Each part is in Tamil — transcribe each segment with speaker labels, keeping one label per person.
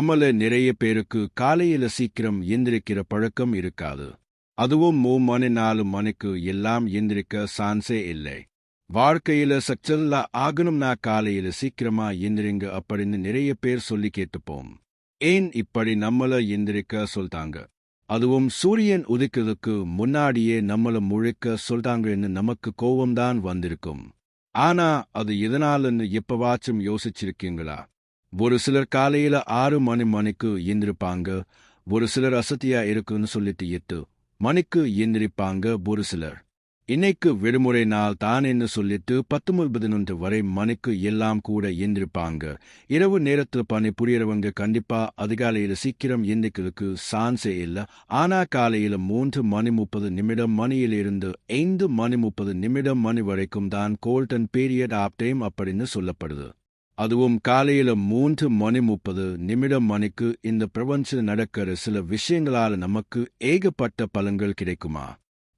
Speaker 1: நம்மள நிறைய பேருக்கு காலையில சீக்கிரம் எந்திரிக்கிற பழக்கம் இருக்காது. அதுவும் மூ மணி நாலு மணிக்கு எல்லாம் எந்திரிக்க சான்ஸே இல்லை. வாழ்க்கையில சக்சல்லா ஆகணும்னா காலையில சீக்கிரமா எந்திரிங்க அப்படின்னு நிறைய பேர் சொல்லி கேட்டுப்போம். ஏன் இப்படி நம்மள எந்திரிக்க சொல்றாங்க? அதுவும் சூரியன் உதிக்கிறதுக்கு முன்னாடியே நம்மள முழிக்க சொல்றாங்கன்னு நமக்கு கோபம்தான் வந்திருக்கும். ஆனா அது எதனாலன்னு எப்பவாச்சும் யோசிச்சிருக்கீங்களா? ஒரு சிலர் காலையில ஆறு மணி மணிக்கு எந்திரிப்பாங்க ஒரு சிலர் அசதியா இருக்குன்னு சொல்லிட்டு எட்டு மணிக்கு எந்திரிப்பாங்க ஒரு சிலர். இன்னைக்கு விடுமுறை நாள் தானேன்னு சொல்லிட்டு பத்து பதினொன்று வரை மணிக்கு எல்லாம் கூட எந்திரிப்பாங்க. இரவு நேரத்தில் பணி புரியறவங்க கண்டிப்பா அதிகாலையில சீக்கிரம் எந்திரிக்கிறதுக்கு சான்ஸே இல்லை. ஆனா காலையில மூன்று மணி முப்பது நிமிடம் மணியிலிருந்து ஐந்து மணி முப்பது நிமிடம் மணி வரைக்கும் தான் கோல்டன் பீரியட் ஆப் டைம் அப்படின்னு சொல்லப்படுது. அதுவும் காலையில மூன்று மணி முப்பது நிமிடம் மணிக்கு இந்த பிரபஞ்சம் நடக்கிற சில விஷயங்களால நமக்கு ஏகப்பட்ட பலன்கள் கிடைக்குமா?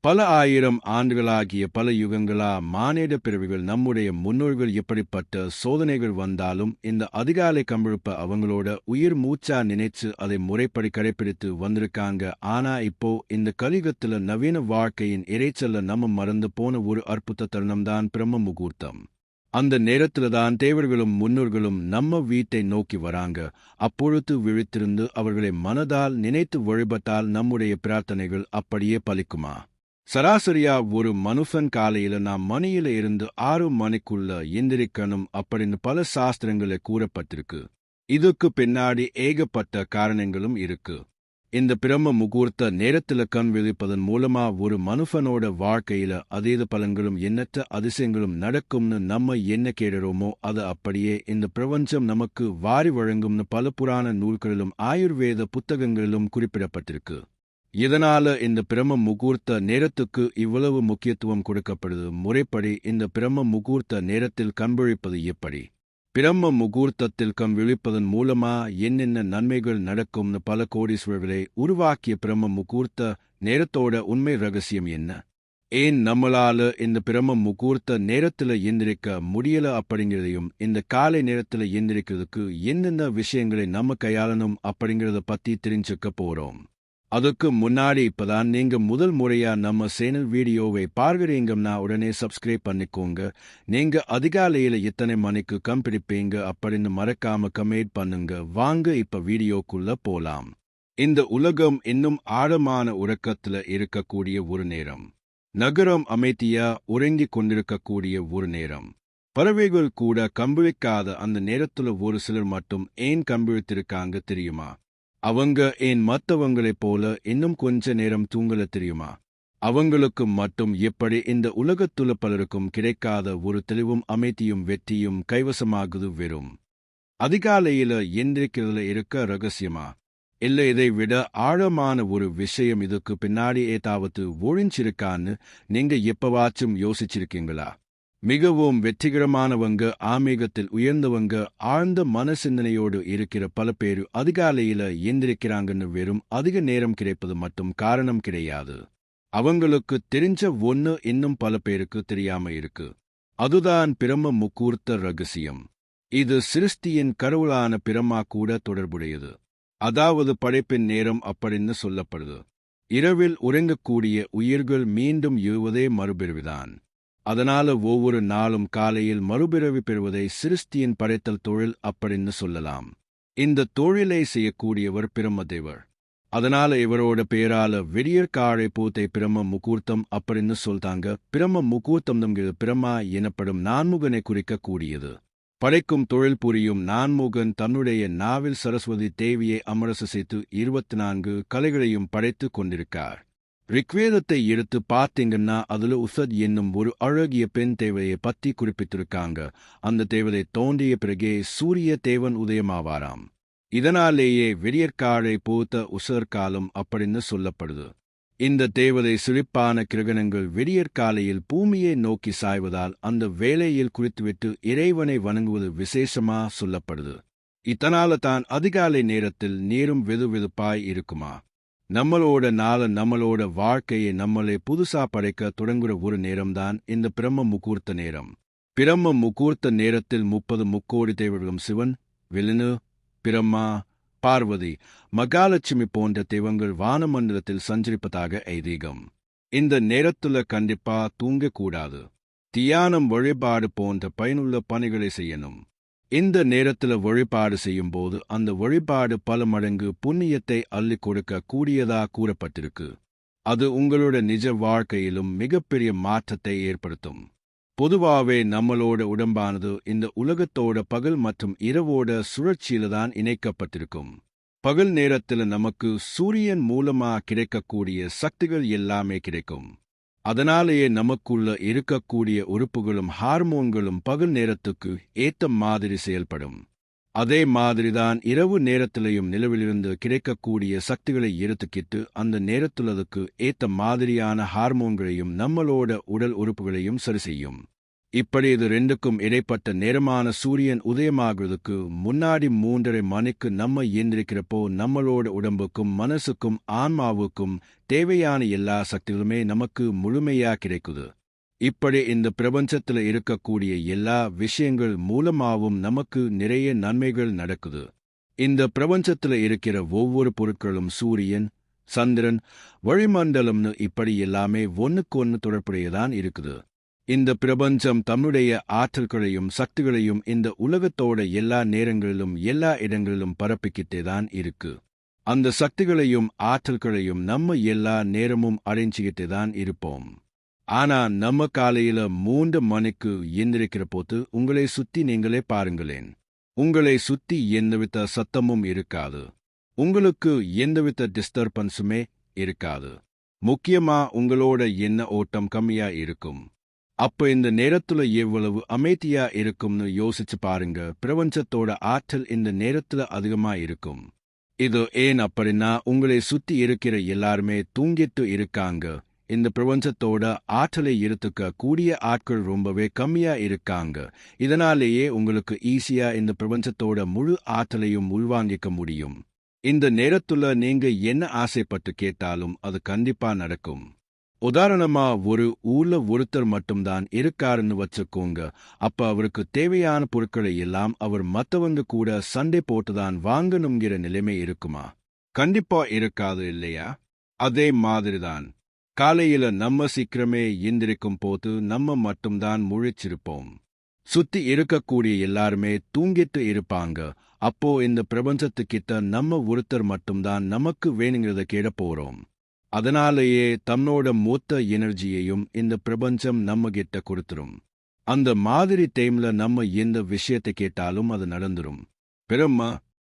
Speaker 1: பல ஆயிரம் ஆண்டுகளாகிய பல யுகங்களா மானிட பிறவிகள் நம்முடைய முன்னோர்கள் எப்படிப்பட்ட சோதனைகள் வந்தாலும் இந்த அதிகாலை கம்பிழுப்ப அவங்களோட உயிர் மூச்சா நினைச்சு அதை முறைப்படி கடைபிடித்து வந்திருக்காங்க. ஆனா இப்போ இந்த கலிகத்துல நவீன வாழ்க்கையின் இறைச்சல்ல நம்ம மறந்து போன ஒரு அற்புத தருணம்தான் பிரம்ம முகூர்த்தம். அந்த நேரத்துல தான் தேவர்களும் முன்னோர்களும் நம்ம வீட்டை நோக்கி வராங்க. அப்பொழுது விழித்திருந்து அவர்களை மனதால் நினைத்து வழிபட்டால் நம்முடைய பிரார்த்தனைகள் அப்படியே பலிக்குமா? சராசரியா ஒரு மனுஷன் காலையில நாம் மணியில இருந்து ஆறு மணிக்குள்ள எந்திரிக்கணும் அப்படின்னு பல சாஸ்திரங்களை கூறப்பட்டிருக்கு. இதுக்கு பின்னாடி ஏகப்பட்ட காரணங்களும் இருக்கு. இந்த பிரம்ம முகூர்த்த நேரத்துல கண் விழிப்பதன் மூலமா ஒரு மனுஷனோட வாழ்க்கையில அதீத பலன்களும் எண்ணற்ற அதிசயங்களும் நடக்கும்னு நம்ம என்ன கேடுறோமோ அது அப்படியே இந்த பிரபஞ்சம் நமக்கு வாரி வழங்கும்னு பல புராண நூல்களிலும் ஆயுர்வேத புத்தகங்களிலும் குறிப்பிடப்பட்டிருக்கு. இதனால இந்த பிரம்ம முகூர்த்த நேரத்துக்கு இவ்வளவு முக்கியத்துவம் கொடுக்கப்படுது. முறைப்படி இந்த பிரம்ம முகூர்த்த நேரத்தில் கண்பொழிப்பது எப்படி? பிரம்ம முகூர்த்தத்தில் கம் விழிப்பதன் மூலமா என்னென்ன நன்மைகள் நடக்கும்னு பல கோடீஸ்வரர்களை உருவாக்கிய பிரம்ம முகூர்த்த நேரத்தோட உண்மை ரகசியம் என்ன? ஏன் நம்மளால இந்த பிரம்ம முகூர்த்த நேரத்துல எந்திரிக்க முடியல அப்படிங்கிறதையும் இந்த காலை நேரத்துல எந்திரிக்கிறதுக்கு என்னென்ன விஷயங்களை நம்ம கையாளணும் அப்படிங்கிறத பத்தி தெரிஞ்சுக்க போறோம். அதுக்கு முன்னாடி இப்பதான் நீங்க முதல் முறையா நம்ம சேனல் வீடியோவை பார்க்குறீங்கன்னா உடனே சப்ஸ்கிரைப் பண்ணிக்கோங்க. நீங்க அதிகாலையில எத்தனை மணிக்கு கம்பிடிப்பீங்க அப்படின்னு மறக்காம கமெண்ட் பண்ணுங்க. வாங்க இப்ப வீடியோக்குள்ள போலாம். இந்த உலகம் இன்னும் ஆழமான உறக்கத்துல இருக்கக்கூடிய ஒரு நேரம். நகரம் அமைதியா உறங்கிக் கொண்டிருக்கக்கூடிய ஒரு நேரம். பறவைகள் கூட கம்பிழிக்காத அந்த நேரத்துல ஒரு சிலர் மட்டும் ஏன் கம்பிழித்திருக்காங்க தெரியுமா? அவங்க ஏன் மற்றவங்களைப் போல இன்னும் கொஞ்ச நேரம் தூங்கல தெரியுமா? அவங்களுக்கும் மட்டும் எப்படி இந்த உலகத்துல பலருக்கும் கிடைக்காத ஒரு தெளிவும் அமைதியும் வெற்றியும் கைவசமாகுது வெறும்? அதிகாலையில எந்திரிக்கிறதுல இருக்க ரகசியமா? இல்ல இதை விட ஆழமான ஒரு விஷயம் இதுக்கு பின்னாடி ஏதாவது ஒழிஞ்சிருக்கான்னு நீங்க எப்பவாச்சும் யோசிச்சிருக்கீங்களா? மிகவும் வெற்றிகரமானவங்க ஆமேகத்தில் உயர்ந்தவங்க ஆழ்ந்த மன சிந்தனையோடு இருக்கிற பல பேர் அதிகாலையில எந்திரிக்கிறாங்கன்னு வெறும் அதிக நேரம் கிடைப்பது மட்டும் காரணம் கிடையாது. அவங்களுக்கு தெரிஞ்ச ஒன்னு இன்னும் பல பேருக்கு தெரியாம இருக்கு. அதுதான் பிரம்ம முக்கூர்த்த ரகசியம். இது சிருஷ்டியின் கருவளான பிரம்மா கூட தொடர்புடையது. அதாவது படைப்பின் நேரம் அப்படின்னு சொல்லப்படுது. இரவில் உறங்கக்கூடிய உயிர்கள் மீண்டும் எழுவதே மறுபிறவிதான். அதனால ஒவ்வொரு நாளும் காலையில் மறுபிறவி பெறுவதை சிருஷ்டியின் படைத்தல் தொழில் அப்படின்னு சொல்லலாம். இந்த தொழிலை செய்யக்கூடியவர் பிரம்மதேவர். அதனால இவரோட பேரால விடியற்காழை பூத்தை பிரம்ம முகூர்த்தம் அப்படின்னு சொல்றாங்க. பிரம்ம முகூர்த்தம் பிரம்மா எனப்படும் நான்முகனை குறிக்கக்கூடியது. படைக்கும் தொழில் புரியும் நான்முகன் தன்னுடைய நாவில் சரஸ்வதி தேவியை அமரசு செய்து இருபத்தி நான்கு கலைகளையும் படைத்து கொண்டிருக்கார். ரிக்வேதத்தை எடுத்து பார்த்தீங்கன்னா அதுல உசத் என்னும் ஒரு அழகிய பெண் தேவையை பத்தி குறிப்பிட்டிருக்காங்க. அந்த தேவதை தோன்றிய பிறகே சூரிய தேவன் உதயமாவாராம். இதனாலேயே விடியற்காழை பூத்த உசர் காலம் அப்படின்னு சொல்லப்படுது. இந்த தேவதை சிரிப்பான கிரகணங்கள் விடியற்காலையில் பூமியை நோக்கி சாய்வதால் அந்த வேலையில் குறித்துவிட்டு இறைவனை வணங்குவது விசேஷமா சொல்லப்படுது. இதனால தான் அதிகாலை நேரத்தில் நீரும் வெதுவெதுப்பாய் இருக்குமா? நம்மளோட நாள நம்மளோட வாழ்க்கையை நம்மளை புதுசா படைக்க தொடங்குற ஒரு நேரம்தான் இந்த பிரம்ம முகூர்த்த நேரம். பிரம்ம முகூர்த்த நேரத்தில் முப்பது முக்கோடி தேவர்களும் சிவன் விலனு பிரம்மா பார்வதி மகாலட்சுமி போன்ற தெய்வங்கள் வானமண்டலத்தில் சஞ்சரிப்பதாக ஐதீகம். இந்த நேரத்துல கண்டிப்பா தூங்கக்கூடாது. தியானம் வழிபாடு போன்ற பயனுள்ள பணிகளை செய்யணும். இந்த நேரத்துல வழிபாடு செய்யும்போது அந்த வழிபாடு பல மடங்கு புண்ணியத்தை அள்ளிக் கொடுக்க கூடியதா கூறப்பட்டிருக்கு. அது உங்களோட நிஜ வாழ்க்கையிலும் மிகப்பெரிய மாற்றத்தை ஏற்படுத்தும். பொதுவாகவே நம்மளோட உடம்பானது இந்த உலகத்தோட பகல் மற்றும் இரவோட சுழற்சியில தான் இணைக்கப்பட்டிருக்கும். பகல் நேரத்தில் நமக்கு சூரியன் மூலமா கிடைக்கக்கூடிய சக்திகள் எல்லாமே கிடைக்கும். அதனாலேயே நமக்குள்ள இருக்கக்கூடிய உறுப்புகளும் ஹார்மோன்களும் பகல் நேரத்துக்கு ஏத்த மாதிரி செயல்படும். அதே மாதிரிதான் இரவு நேரத்திலையும் நிலவிலிருந்து கிடைக்கக்கூடிய சக்திகளை எடுத்துக்கிட்டு அந்த நேரத்துலதுக்கு ஏத்த மாதிரியான ஹார்மோன்களையும் நம்மளோட உடல் உறுப்புகளையும் சரி செய்யும். இப்படி இது ரெண்டுக்கும் இடைப்பட்ட நேரமான சூரியன் உதயமாகிறதுக்கு முன்னாடி மூன்றரை மணிக்கு நம்ம எந்திரிக்கிறப்போ நம்மளோட உடம்புக்கும் மனசுக்கும் ஆன்மாவுக்கும் தேவையான எல்லா சக்திகளுமே நமக்கு முழுமையா கிடைக்குது. இப்படி இந்த பிரபஞ்சத்துல இருக்கக்கூடிய எல்லா விஷயங்கள் மூலமாவும் நமக்கு நிறைய நன்மைகள் நடக்குது. இந்த பிரபஞ்சத்துல இருக்கிற ஒவ்வொரு பொருட்களும் சூரியன் சந்திரன் வழிமண்டலம்னு இப்படி எல்லாமே ஒன்றுக்கு ஒன்று தொடர்புடையதான் இருக்குது. இந்த பிரபஞ்சம் தன்னுடைய ஆற்றல்களையும் சக்திகளையும் இந்த உலகத்தோட எல்லா நேரங்களிலும் எல்லா இடங்களிலும் பரப்பிக்கிட்டே தான் இருக்கு. அந்த சக்திகளையும் ஆற்றல்களையும் நம்ம எல்லா நேரமும் அடைஞ்சிக்கிட்டே தான் இருப்போம். ஆனா நம்ம காலையில மூன்று மணிக்கு எந்திரிக்கிற போது உங்களை சுத்தி நீங்களே பாருங்களேன். உங்களை சுத்தி எந்தவித சத்தமும் இருக்காது. உங்களுக்கு எந்தவித டிஸ்டர்பன்ஸுமே இருக்காது. முக்கியமா உங்களோட எண்ண ஓட்டம் கம்மியா இருக்கும். அப்ப இந்த நேரத்துல எவ்வளவு அமைதியா இருக்கும்னு யோசிச்சு பாருங்க. பிரபஞ்சத்தோட ஆற்றல் இந்த நேரத்துல அதிகமா இருக்கும். இது ஏன் அப்படின்னா உங்களை சுத்தி இருக்கிற எல்லாருமே தூங்கிட்டு இருக்காங்க. இந்த பிரபஞ்சத்தோட ஆற்றலை இருத்துக்க கூடிய ஆட்கள் ரொம்பவே கம்மியா இருக்காங்க. இதனாலேயே உங்களுக்கு ஈஸியா இந்த பிரபஞ்சத்தோட முழு ஆற்றலையும் உள்வாங்கிக்க முடியும். இந்த நேரத்துல நீங்க என்ன ஆசைப்பட்டு கேட்டாலும் அது கண்டிப்பா நடக்கும். உதாரணமா ஒரு ஊர்ல ஒருத்தர் மட்டும்தான் இருக்காருன்னு வச்சுக்கோங்க. அப்ப அவருக்கு தேவையான பொருட்களை எல்லாம் அவர் மத்தவங்க கூட சண்டை போட்டுதான் வாங்கணுங்கிற நிலைமை இருக்குமா? கண்டிப்பா இருக்காது இல்லையா? அதே மாதிரிதான். காலையில நம்ம சீக்கிரமே எந்திரிக்கும் போது நம்ம மட்டும்தான் முழிச்சிருப்போம். சுத்தி இருக்கக்கூடிய எல்லாருமே தூங்கிட்டு இருப்பாங்க. அப்போ இந்த பிரபஞ்சத்துக்கிட்ட நம்ம ஒருத்தர் மட்டும்தான் நமக்கு வேணுங்கிறத கேட போறோம். அதனாலேயே தன்னோட மூத்த எனர்ஜியையும் இந்த பிரபஞ்சம் நம்ம கிட்ட கொடுத்துரும். அந்த மாதிரி டைம்ல நம்ம எந்த விஷயத்தை கேட்டாலும் அது நடந்துரும். பெரும்மா